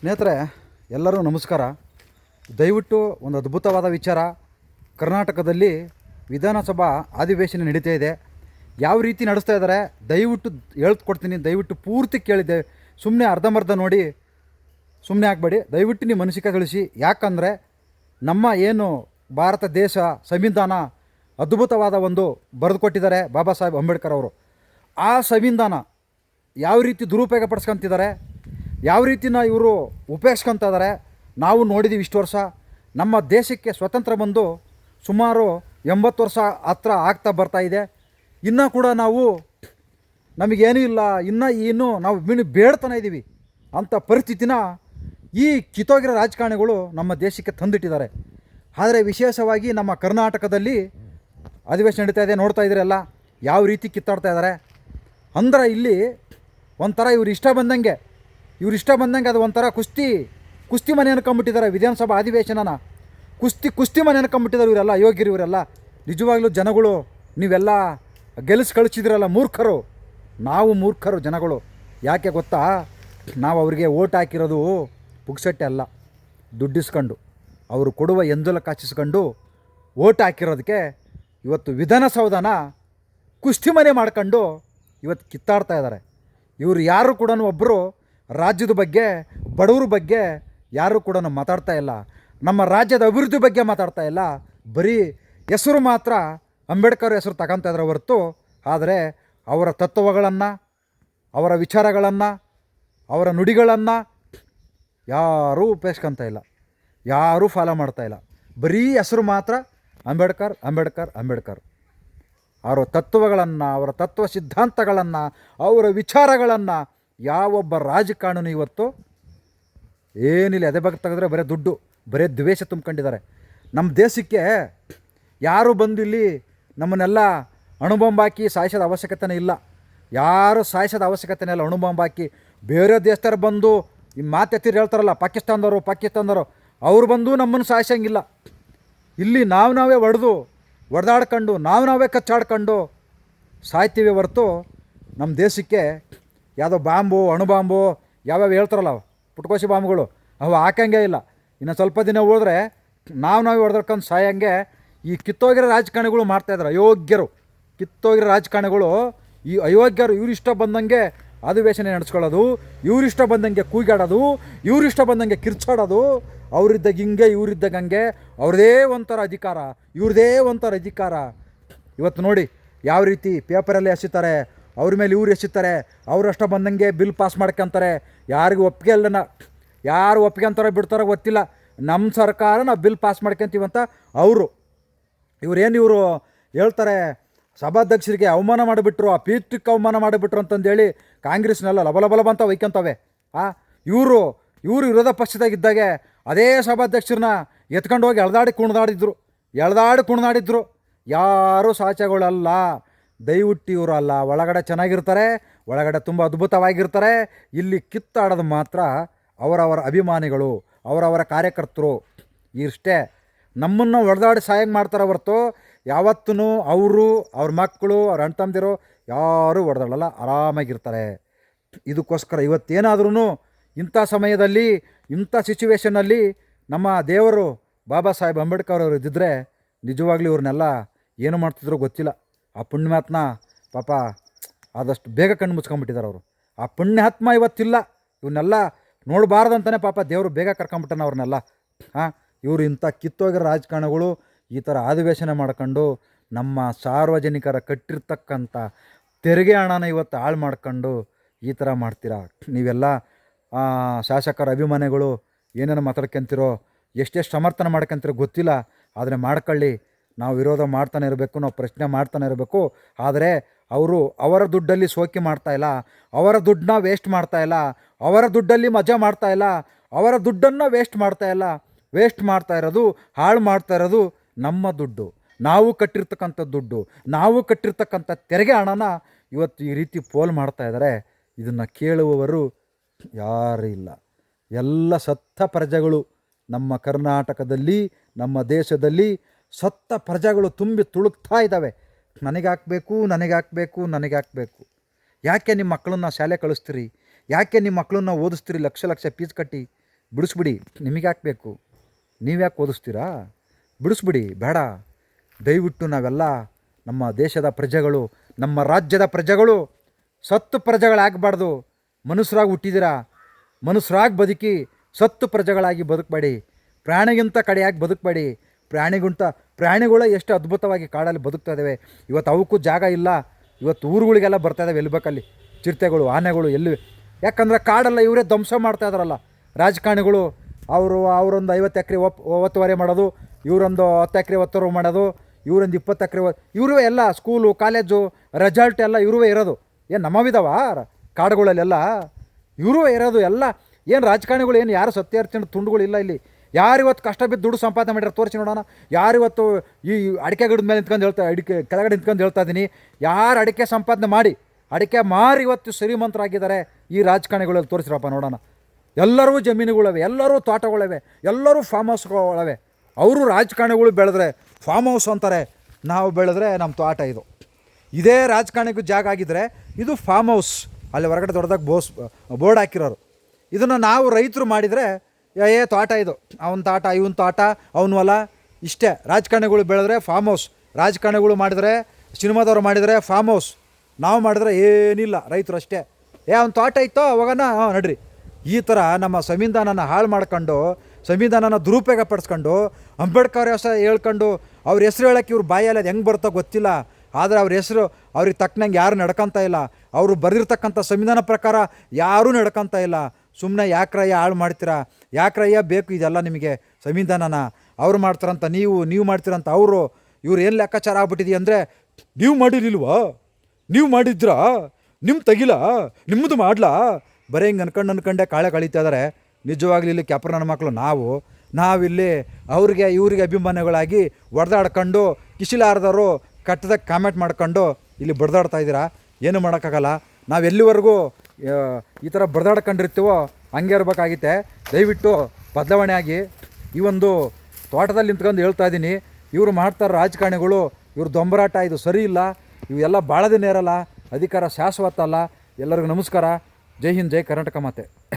ಸ್ನೇಹಿತರೆ, ಎಲ್ಲರೂ ನಮಸ್ಕಾರ. ದಯವಿಟ್ಟು ಒಂದು ಅದ್ಭುತವಾದ ವಿಚಾರ. ಕರ್ನಾಟಕದಲ್ಲಿ ವಿಧಾನಸಭಾ ಅಧಿವೇಶನ ನಡೀತಾ ಇದೆ. ಯಾವ ರೀತಿ ನಡೆಸ್ತಾ ಇದ್ದಾರೆ, ದಯವಿಟ್ಟು ಹೇಳ್ಕೊಡ್ತೀನಿ, ದಯವಿಟ್ಟು ಪೂರ್ತಿ ಕೇಳಿದ್ದೆ ಸುಮ್ಮನೆ ಅರ್ಧಂಬರ್ಧ ನೋಡಿ ಸುಮ್ಮನೆ ಆಗಬೇಡಿ. ದಯವಿಟ್ಟು ನೀವು ಮನಸ್ಸಿಕಗೊಳಿಸಿ ಯಾಕಂದರೆ, ನಮ್ಮ ಏನು ಭಾರತ ದೇಶ ಸಂವಿಧಾನ ಅದ್ಭುತವಾದ ಒಂದು ಬರೆದುಕೊಟ್ಟಿದ್ದಾರೆ ಬಾಬಾ ಸಾಹೇಬ್ ಅಂಬೇಡ್ಕರ್ ಅವರು. ಆ ಸಂವಿಧಾನ ಯಾವ ರೀತಿ ದುರುಪಯೋಗ ಪಡಿಸ್ಕೊಂತಿದ್ದಾರೆ ಯಾವ ರೀತಿನ ಇವರು ಉಪಯೋಗಿಸ್ಕೊತಾ ಇದ್ದಾರೆ ನಾವು ನೋಡಿದ್ದೀವಿ ಇಷ್ಟು ವರ್ಷ. ನಮ್ಮ ದೇಶಕ್ಕೆ ಸ್ವತಂತ್ರ ಬಂದು ಸುಮಾರು ಎಂಬತ್ತು ವರ್ಷ ಹತ್ರ ಆಗ್ತಾ ಬರ್ತಾ ಇದೆ. ಇನ್ನೂ ಕೂಡ ನಾವು ನಮಗೇನೂ ಇಲ್ಲ, ಇನ್ನೂ ಏನು ನಾವು ಮೀನು ಬೇಡ್ತಾನೆ ಇದ್ದೀವಿ ಅಂಥ ಪರಿಸ್ಥಿತಿನ ಈ ಕಿತ್ತೋಗಿರೋ ರಾಜಕಾರಣಿಗಳು ನಮ್ಮ ದೇಶಕ್ಕೆ ತಂದಿಟ್ಟಿದ್ದಾರೆ. ಆದರೆ ವಿಶೇಷವಾಗಿ ನಮ್ಮ ಕರ್ನಾಟಕದಲ್ಲಿ ಅಧಿವೇಶನ ನಡೀತಾ ಇದೆ, ನೋಡ್ತಾ ಇದ್ದೀರಲ್ಲ ಯಾವ ರೀತಿ ಕಿತ್ತಾಡ್ತಾ ಇದ್ದಾರೆ. ಅಂದ್ರೆ ಇಲ್ಲಿ ಒಂಥರ ಇವ್ರು ಇಷ್ಟ ಬಂದಂಗೆ ಇವ್ರು ಇಷ್ಟ ಬಂದಂಗೆ ಅದು ಒಂಥರ ಕುಸ್ತಿ ಕುಸ್ತಿ ಮನೆ ಅನ್ಕೊಂಬಿಟ್ಟಿದ್ದಾರೆ ವಿಧಾನಸಭಾ ಅಧಿವೇಶನನ. ಕುಸ್ತಿ ಕುಸ್ತಿ ಮನೆ ಅನ್ಕೊಂಬಿಟ್ಟಿದ್ದಾರೆ ಇವರೆಲ್ಲ ಯೋಗ್ಯರು ಇವರೆಲ್ಲ. ನಿಜವಾಗ್ಲೂ ಜನಗಳು, ನೀವೆಲ್ಲ ಗೆಲ್ಸ್ ಕಳಿಸಿದ್ರಲ್ಲ ಮೂರ್ಖರು. ನಾವು ಮೂರ್ಖರು ಜನಗಳು. ಯಾಕೆ ಗೊತ್ತಾ? ನಾವು ಅವರಿಗೆ ಓಟ್ ಹಾಕಿರೋದು ಪುಗ್ಸಟ್ಟೆ ಅಲ್ಲ. ದುಡ್ಡಿಸ್ಕೊಂಡು, ಅವರು ಕೊಡುವ ಎಂದುಲ ಕಾಚಿಸ್ಕೊಂಡು ಓಟ್ ಹಾಕಿರೋದಕ್ಕೆ ಇವತ್ತು ವಿಧಾನಸೌಧನ ಕುಸ್ತಿ ಮನೆ ಮಾಡ್ಕೊಂಡು ಇವತ್ತು ಕಿತ್ತಾಡ್ತಾ ಇದ್ದಾರೆ ಇವರು ಯಾರು ಕೂಡ ಒಬ್ಬರು ರಾಜ್ಯದ ಬಗ್ಗೆ, ಬಡವ್ರ ಬಗ್ಗೆ ಯಾರೂ ಕೂಡ ಮಾತಾಡ್ತಾ ಇಲ್ಲ. ನಮ್ಮ ರಾಜ್ಯದ ಅಭಿವೃದ್ಧಿ ಬಗ್ಗೆ ಮಾತಾಡ್ತಾ ಇಲ್ಲ. ಬರೀ ಹೆಸರು ಮಾತ್ರ ಅಂಬೇಡ್ಕರ್ ಹೆಸರು ತಗೊಂತ ಇದ್ರೆ ಹೊರತು. ಆದರೆ ಅವರ ತತ್ವಗಳನ್ನು, ಅವರ ವಿಚಾರಗಳನ್ನು, ಅವರ ನುಡಿಗಳನ್ನು ಯಾರೂ ಉಪಯೋಗಿಸ್ಕೊತ ಇಲ್ಲ. ಯಾರೂ ಫಾಲೋ ಮಾಡ್ತಾ ಇಲ್ಲ. ಬರೀ ಹೆಸರು ಮಾತ್ರ ಅಂಬೇಡ್ಕರ್ ಅಂಬೇಡ್ಕರ್ ಅಂಬೇಡ್ಕರ್. ಅವರ ತತ್ವಗಳನ್ನು, ಅವರ ತತ್ವ ಸಿದ್ಧಾಂತಗಳನ್ನು, ಅವರ ವಿಚಾರಗಳನ್ನು ಯಾವೊಬ್ಬ ರಾಜಕಾರಣನು ಇವತ್ತು ಏನಿಲ್ಲ ಅದೇ ಬಗ್ಗೆ ತೆಗೆದ್ರೆ ಬರೀ ದುಡ್ಡು, ಬರೀ ದ್ವೇಷ ತುಂಬ್ಕೊಂಡಿದ್ದಾರೆ. ನಮ್ಮ ದೇಶಕ್ಕೆ ಯಾರು ಬಂದು ಇಲ್ಲಿ ನಮ್ಮನ್ನೆಲ್ಲ ಅಣುಬಾಂಬ್ ಹಾಕಿ ಸಾಯಿಸೋದ ಅವಶ್ಯಕತೆನೇ ಇಲ್ಲ. ಯಾರು ಸಾಯಿಸೋದ ಅವಶ್ಯಕತೆನೇ ಇಲ್ಲ ಅಣುಬಾಂಬ್ ಹಾಕಿ. ಬೇರೆ ದೇಶದವ್ರು ಬಂದು ಈ ಮಾತೆತ್ತಿರು ಹೇಳ್ತಾರಲ್ಲ, ಪಾಕಿಸ್ತಾನದವರು ಪಾಕಿಸ್ತಾನದವರು, ಅವ್ರು ಬಂದು ನಮ್ಮನ್ನು ಸಾಯಿಸೋಂಗಿಲ್ಲ. ಇಲ್ಲಿ ನಾವು ನಾವೇ ಹೊಡೆದು ಹೊಡೆದಾಡ್ಕೊಂಡು ನಾವು ನಾವೇ ಕಚ್ಚಾಡ್ಕೊಂಡು ಸಾಯ್ತೀವಿ ಹೊರತು ನಮ್ಮ ದೇಶಕ್ಕೆ ಯಾವುದೋ ಬಾಂಬು, ಅಣುಬಾಂಬು, ಯಾವ್ಯಾವ ಹೇಳ್ತಾರಲ್ಲ ಅವು, ಪುಟ್ಕೋಸಿ ಬಾಂಬ್ಗಳು, ಅವು ಹಾಕಂಗೆ ಇಲ್ಲ. ಇನ್ನು ಸ್ವಲ್ಪ ದಿನ ಹೋದ್ರೆ ನಾವು ನಾವು ಹೊಡೆದರ್ಕೊಂಡು ಸಾಯಂಗೆ ಈ ಕಿತ್ತೋಗಿರೋ ರಾಜಕಾರಣಿಗಳು ಮಾಡ್ತಾಯಿದ್ರು ಅಯೋಗ್ಯರು. ಕಿತ್ತೋಗಿರೋ ರಾಜಕಾರಣಿಗಳು, ಈ ಅಯೋಗ್ಯರು ಇವರಿಷ್ಟ ಬಂದಂಗೆ ಅಧಿವೇಶನ ನಡೆಸ್ಕೊಳ್ಳೋದು ಇವರಿಷ್ಟ ಬಂದಂಗೆ ಕೂಗಾಡೋದು ಇವರಿಷ್ಟ ಬಂದಂಗೆ ಕಿರ್ಚಾಡೋದು, ಅವರಿದ್ದಾಗ ಹಿಂಗೆ, ಇವರಿದ್ದಾಗ ಹಂಗೆ, ಅವ್ರದೇ ಒಂಥರ ಅಧಿಕಾರ, ಇವ್ರದೇ ಒಂಥರ ಅಧಿಕಾರ. ಇವತ್ತು ನೋಡಿ, ಯಾವ ರೀತಿ ಪೇಪರಲ್ಲಿ ಎಸಿತಾರೆ ಅವ್ರ ಮೇಲೆ ಇವ್ರು ಎಚ್ಚುತ್ತಾರೆ ಅವರಷ್ಟ ಬಂದಂಗೆ ಬಿಲ್ ಪಾಸ್ ಮಾಡ್ಕೊಂತಾರೆ. ಯಾರಿಗೂ ಒಪ್ಪಿಗೆ ಇಲ್ಲನ ಯಾರು ಒಪ್ಪಿಗೆ ಅಂತಾರೋ ಬಿಡ್ತಾರೋ ಗೊತ್ತಿಲ್ಲ. ನಮ್ಮ ಸರ್ಕಾರ ನಾವು ಬಿಲ್ ಪಾಸ್ ಮಾಡ್ಕೊಂತೀವಿ ಅಂತ ಅವರು. ಇವರೇನು ಇವರು ಹೇಳ್ತಾರೆ, ಸಭಾಧ್ಯಕ್ಷರಿಗೆ ಅವಮಾನ ಮಾಡಿಬಿಟ್ರು, ಆ ಪೀಠಕ್ಕೆ ಅವಮಾನ ಮಾಡಿಬಿಟ್ರು ಅಂತಂದೇಳಿ ಕಾಂಗ್ರೆಸ್ನೆಲ್ಲ ಲಬಲಬಲಬ ಅಂತ ಒಯ್ಕೊಂತವೆ ಆ, ಇವರು ಇವರು ವಿರೋಧ ಪಕ್ಷದಾಗಿದ್ದಾಗೆ ಅದೇ ಸಭಾಧ್ಯಕ್ಷರನ್ನ ಎತ್ಕೊಂಡು ಹೋಗಿ ಎಳ್ದಾಡಿ ಕುಣ್ದಾಡಿದ್ರು. ಎಳ್ದಾಡಿ ಕುಣ್ದಾಡಿದ್ರು. ಯಾರೂ ಸಾಚೆಗಳಲ್ಲ ದಯವಿಟ್ಟು ಇವರು ಅಲ್ಲ ಒಳಗಡೆ ಚೆನ್ನಾಗಿರ್ತಾರೆ, ಒಳಗಡೆ ತುಂಬ ಅದ್ಭುತವಾಗಿರ್ತಾರೆ. ಇಲ್ಲಿ ಕಿತ್ತಾಡೋದು ಮಾತ್ರ ಅವರವರ ಅಭಿಮಾನಿಗಳು, ಅವರವರ ಕಾರ್ಯಕರ್ತರು. ಇಷ್ಟೇ, ನಮ್ಮನ್ನು ಹೊಡೆದಾಡಿ ಸಹಾಯ ಮಾಡ್ತಾರೆ ಹೊರತು ಯಾವತ್ತೂ ಅವರು, ಅವ್ರ ಮಕ್ಕಳು, ಅವ್ರ ಅಣ್ಣ ಯಾರೂ ಹೊಡೆದಾಡಲ್ಲ ಆರಾಮಾಗಿರ್ತಾರೆ. ಇದಕ್ಕೋಸ್ಕರ ಇವತ್ತೇನಾದ್ರೂ ಇಂಥ ಸಮಯದಲ್ಲಿ, ಇಂಥ ಸಿಚುವೇಷನಲ್ಲಿ ನಮ್ಮ ದೇವರು ಬಾಬಾ ಸಾಹೇಬ್ ಅಂಬೇಡ್ಕರ್ ಅವರು ಇದ್ದಿದ್ದರೆ ನಿಜವಾಗ್ಲೂ ಇವ್ರನ್ನೆಲ್ಲ ಏನು ಮಾಡ್ತಿದ್ರು ಗೊತ್ತಿಲ್ಲ. ಆ ಪುಣ್ಯಾತ್ಮ ಪಾಪ ಆದಷ್ಟು ಬೇಗ ಕಣ್ಣು ಮುಚ್ಕೊಂಡ್ಬಿಟ್ಟಿದ್ದಾರೆ ಅವರು. ಆ ಪುಣ್ಯಾತ್ಮ ಇವತ್ತಿಲ್ಲ. ಇವನ್ನೆಲ್ಲ ನೋಡಬಾರ್ದಂತಲೇ ಪಾಪ ದೇವರು ಬೇಗ ಕರ್ಕೊಂಬಿಟ್ಟಾನ ಅವ್ರನ್ನೆಲ್ಲ. ಹಾಂ ಇವರು ಇಂಥ ಕಿತ್ತೋಗಿರೋ ರಾಜಕಾರಣಗಳು ಈ ಥರ ಅಧಿವೇಶನ ಮಾಡ್ಕೊಂಡು ನಮ್ಮ ಸಾರ್ವಜನಿಕರ ಕಟ್ಟಿರ್ತಕ್ಕಂಥ ತೆರಿಗೆ ಹಣನ ಇವತ್ತು ಹಾಳು ಮಾಡ್ಕೊಂಡು ಈ ಥರ ಮಾಡ್ತೀರಾ? ನೀವೆಲ್ಲ ಶಾಸಕರ ಅಭಿಮಾನಿಗಳು ಏನೇನು ಮಾತಾಡ್ಕೊಂತಿರೋ, ಎಷ್ಟೆಷ್ಟು ಸಮರ್ಥನೆ ಮಾಡ್ಕೊಂತಿರೋ ಗೊತ್ತಿಲ್ಲ. ಆದರೆ ಮಾಡ್ಕೊಳ್ಳಿ. ನಾವು ವಿರೋಧ ಮಾಡ್ತಾನೆ ಇರಬೇಕು, ನಾವು ಪ್ರಶ್ನೆ ಮಾಡ್ತಾನೆ ಇರಬೇಕು. ಆದರೆ ಅವರು ಅವರ ದುಡ್ಡಲ್ಲಿ ಸೋಕಿ ಮಾಡ್ತಾ ಇಲ್ಲ, ಅವರ ದುಡ್ಡನ್ನ ವೇಸ್ಟ್ ಮಾಡ್ತಾ ಇಲ್ಲ, ಅವರ ದುಡ್ಡಲ್ಲಿ ಮಜಾ ಮಾಡ್ತಾ ಇಲ್ಲ, ಅವರ ದುಡ್ಡನ್ನು ವೇಸ್ಟ್ ಮಾಡ್ತಾ ಇಲ್ಲ. ವೇಸ್ಟ್ ಮಾಡ್ತಾ ಇರೋದು, ಹಾಳು ಮಾಡ್ತಾ ಇರೋದು ನಮ್ಮ ದುಡ್ಡು. ನಾವು ಕಟ್ಟಿರ್ತಕ್ಕಂಥ ದುಡ್ಡು, ನಾವು ಕಟ್ಟಿರ್ತಕ್ಕಂಥ ತೆರಿಗೆ ಹಣನ ಇವತ್ತು ಈ ರೀತಿ ಪೋಲ್ ಮಾಡ್ತಾ ಇದ್ದಾರೆ. ಇದನ್ನು ಕೇಳುವವರು ಯಾರೂ ಇಲ್ಲ. ಎಲ್ಲ ಸತ್ತ ಪ್ರಜೆಗಳು ನಮ್ಮ ಕರ್ನಾಟಕದಲ್ಲಿ, ನಮ್ಮ ದೇಶದಲ್ಲಿ ಸತ್ತ ಪ್ರಜೆಗಳು ತುಂಬಿ ತುಳುಕ್ತಾ ಇದ್ದಾವೆ. ನನಗೆ ನನಗಾಕಬೇಕು ನನಗೆ ಹಾಕಬೇಕು ನನಗೆ ಹಾಕಬೇಕು ಯಾಕೆ ನಿಮ್ಮ ಮಕ್ಕಳನ್ನ ಶಾಲೆ ಕಳಿಸ್ತೀರಿ? ಯಾಕೆ ನಿಮ್ಮ ಮಕ್ಕಳನ್ನ ಓದಿಸ್ತೀರಿ? ಲಕ್ಷ ಲಕ್ಷ ಫೀಸ್ ಕಟ್ಟಿ. ಬಿಡಿಸ್ಬಿಡಿ ನಿಮಗೆ ಹಾಕಬೇಕು ನೀವ್ಯಾಕೆ ಓದಿಸ್ತೀರಾ? ಬಿಡಿಸ್ಬಿಡಿ, ಬೇಡ. ದಯವಿಟ್ಟು ನಾವೆಲ್ಲ ನಮ್ಮ ದೇಶದ ಪ್ರಜೆಗಳು, ನಮ್ಮ ರಾಜ್ಯದ ಪ್ರಜೆಗಳು, ಸತ್ತು ಪ್ರಜೆಗಳಾಗಬಾರ್ದು. ಮನುಷ್ಯರಾಗಿ ಹುಟ್ಟಿದ್ದೀರಾ ಮನುಷ್ಯರಾಗಿ ಬದುಕಿ ಸತ್ತು ಪ್ರಜೆಗಳಾಗಿ ಬದುಕಬೇಡಿ. ಪ್ರಾಣಿಗಿಂತ ಕಡೆಯಾಗಿ ಬದುಕಬೇಡಿ. ಪ್ರಾಣಿಗಿಂತ ಪ್ರಾಣಿಗಳೇ ಎಷ್ಟು ಅದ್ಭುತವಾಗಿ ಕಾಡಲ್ಲಿ ಬದುಕ್ತಾ ಇದ್ದಾವೆ ಇವತ್ತು ಅವಕ್ಕೂ ಜಾಗ ಇಲ್ಲ. ಇವತ್ತು ಊರುಗಳಿಗೆಲ್ಲ ಬರ್ತಾ ಇದ್ದಾವೆ ಎಲ್ಲಿ ಬೇಕಲ್ಲಿ. ಚಿರತೆಗಳು, ಆನೆಗಳು ಎಲ್ಲಿ. ಯಾಕಂದರೆ ಕಾಡಲ್ಲ ಇವರೇ ಧ್ವಂಸ ಮಾಡ್ತಾ ರಾಜಕಾರಣಿಗಳು, ಅವರು ಅವರೊಂದು ಐವತ್ತು ಎಕರೆ ಒಪ್, ಒತ್ತುವರೆ ಮಾಡೋದು, ಇವರೊಂದು ಹತ್ತು ಎಕರೆ ಒತ್ತುವರೆ ಮಾಡೋದು, ಇವರೊಂದು ಇಪ್ಪತ್ತು ಎಕರೆ ಇವರೂ ಎಲ್ಲ ಸ್ಕೂಲು ಕಾಲೇಜು ರೆಸಲ್ಟ್ ಎಲ್ಲ ಇವರುವೇ ಇರೋದು. ಏನು ನಮ್ಮವಿದಾವ ಕಾಡುಗಳಲ್ಲೆಲ್ಲ ಇವರೂ ಇರೋದು ಎಲ್ಲ. ಏನು ರಾಜಕಾರಣಿಗಳು, ಏನು ಯಾರು ಸತ್ಯಾರ್ಥಿ ತುಂಡುಗಳು ಇಲ್ಲ. ಯಾರು ಇವತ್ತು ಕಷ್ಟ ಬಿದ್ದು ದುಡ್ಡು ಸಂಪಾದನೆ ಮಾಡಿರೋ ತೋರಿಸಿ ನೋಡೋಣ. ಯಾರು ಇವತ್ತು ಈ ಅಡಿಕೆ ಗಿಡದ ಮೇಲೆ ನಿಂತ್ಕೊಂಡು ಹೇಳ್ತಾ ಅಡಿಕೆ ಕೆಳಗಡೆ ನಿಂತ್ಕೊಂಡು ಹೇಳ್ತಾ ಇದ್ದೀನಿ ಯಾರು ಅಡಿಕೆ ಸಂಪಾದನೆ ಮಾಡಿ, ಅಡಿಕೆ ಮಾರಿ ಇವತ್ತು ಶ್ರೀಮಂತರಾಗಿದ್ದಾರೆ, ಈ ರಾಜಕಾರಣಿಗಳಲ್ಲಿ ತೋರಿಸಿರಪ್ಪ ನೋಡೋಣ. ಎಲ್ಲರೂ ಜಮೀನುಗಳವೆ, ಎಲ್ಲರೂ ತೋಟಗಳವೆ, ಎಲ್ಲರೂ ಫಾರ್ಮ್ ಹೌಸ್ಗಳವೆ ಅವರು ರಾಜಕಾರಣಿಗಳು ಬೆಳೆದ್ರೆ ಫಾರ್ಮ್ ಹೌಸ್ ಅಂತಾರೆ, ನಾವು ಬೆಳೆದ್ರೆ ನಮ್ಮ ತೋಟ ಇದು. ಇದೇ ರಾಜಕಾರಣಿಗೂ ಜಾಗ ಆಗಿದ್ರೆ ಇದು ಫಾರ್ಮ್ ಹೌಸ್ ಅಲ್ಲಿ ಹೊರಗಡೆ ದೊಡ್ಡದಾಗಿ ಬೋಸ್ ಬೋರ್ಡ್ ಹಾಕಿರೋರು. ಇದನ್ನು ನಾವು ರೈತರು ಮಾಡಿದರೆ ಏ, ತೋಟ ಇದು. ಅವನ ತೋಟ, ಇವನ ತೋಟ, ಅವನ ಹೊಲ, ಇಷ್ಟೇ. ರಾಜಕಾರಣಿಗಳು ಬೆಳೆದ್ರೆ ಫಾರ್ಮ್ ಹೌಸ್ ರಾಜಕಾರಣಿಗಳು ಮಾಡಿದರೆ, ಸಿನಿಮಾದವ್ರು ಮಾಡಿದರೆ ಫಾರ್ಮ್ ಹೌಸ್ ನಾವು ಮಾಡಿದ್ರೆ ಏನಿಲ್ಲ, ರೈತರು ಅಷ್ಟೇ. ಏ, ಅವ್ನ ತೋಟ ಇತ್ತೋ, ಅವಾಗನ ನಡ್ರಿ. ಈ ಥರ ನಮ್ಮ ಸಂವಿಧಾನನ ಹಾಳು ಮಾಡ್ಕೊಂಡು, ಸಂವಿಧಾನನ ದುರುಪಯೋಗ ಪಡಿಸ್ಕೊಂಡು, ಅಂಬೇಡ್ಕರ್ ಹೆಸರು ಹೇಳ್ಕೊಂಡು, ಅವ್ರ ಹೆಸರು ಹೇಳೋಕ್ಕೆ ಇವ್ರು ಬಾಯಲ್ಲಿ ಅದು ಹೆಂಗೆ ಬರುತ್ತೋ ಗೊತ್ತಿಲ್ಲ. ಆದರೆ ಅವ್ರ ಹೆಸರು ಅವ್ರಿಗೆ ತಕ್ಕನಂಗೆ ಯಾರು ನಡ್ಕೊತಾ ಇಲ್ಲ. ಅವರು ಬರೆದಿರ್ತಕ್ಕಂಥ ಸಂವಿಧಾನ ಪ್ರಕಾರ ಯಾರೂ ನಡ್ಕೊತಾ ಇಲ್ಲ. ಸುಮ್ಮನೆ ಯಾಕ್ರಯ್ಯ ಹಾಳು ಮಾಡ್ತೀರಾ? ಯಾಕ್ರಯ್ಯ ಬೇಕು ಇದೆಲ್ಲ ನಿಮಗೆ ಸಂವಿಧಾನನ? ಅವ್ರು ಮಾಡ್ತಾರಂತ ನೀವು ನೀವು ಮಾಡ್ತೀರಂತ ಅವರು? ಇವ್ರು ಏನು ಲೆಕ್ಕಾಚಾರ ಆಗ್ಬಿಟ್ಟಿದೆ ಅಂದರೆ ನೀವು ಮಾಡಿರಲಿಲ್ವಾ? ನೀವು ಮಾಡಿದ್ರಾ? ನಿಮ್ಮ ತೆಗಿಲ? ನಿಮ್ಮದು ಮಾಡ್ಲಾ? ಬರೀ ಹಿಂಗೆ ಅನ್ಕಂಡು ಅನ್ಕಂಡೆ ಕಾಳೆ ಕಳೀತಾ ಇದ್ದಾರೆ ನಿಜವಾಗ್ಲೂ ಇಲ್ಲಿ ಕ್ಯಾಪ್ರ ನನ್ನ ಮಕ್ಕಳು ನಾವು. ನಾವಿಲ್ಲಿ ಅವ್ರಿಗೆ ಇವರಿಗೆ ಅಭಿಮಾನಿಗಳಾಗಿ ಹೊಡೆದಾಡ್ಕೊಂಡು ಕಿಶಿಲಾರದವರು ಕಟ್ಟದ ಕಾಮೆಂಟ್ ಮಾಡ್ಕೊಂಡು ಇಲ್ಲಿ ಬಡ್ದಾಡ್ತಾ ಇದ್ದೀರಾ? ಏನು ಮಾಡೋಕ್ಕಾಗಲ್ಲ. ನಾವು ಎಲ್ಲಿವರೆಗೂ ಆ, ಈ ಥರ ಬಡ್ದಾಡ್ಕೊಂಡಿರ್ತೀವೋ ಹಂಗೆ ಇರಬೇಕಾಗಿತ್ತೆ. ದಯವಿಟ್ಟು ಬದಲಾವಣೆ ಆಗಿ. ಈ ಒಂದು ತೋಟದಲ್ಲಿ ನಿಂತ್ಕೊಂಡು ಹೇಳ್ತಾ ಇದ್ದೀನಿ. ಇವರು ಮಾಡ್ತಾರೆ ರಾಜಕಾರಣಿಗಳು, ಇವ್ರ ದೊಂಬರಾಟ ಇದು ಸರಿ ಇಲ್ಲ. ಇವೆಲ್ಲ ಭಾಳ ದಿನ ಇರಲ್ಲ. ಅಧಿಕಾರ ಶಾಶ್ವತ ಅಲ್ಲ. ಎಲ್ಲರಿಗೂ ನಮಸ್ಕಾರ. ಜೈ ಹಿಂದ್, ಜೈ ಕರ್ನಾಟಕ ಮಾತೆ.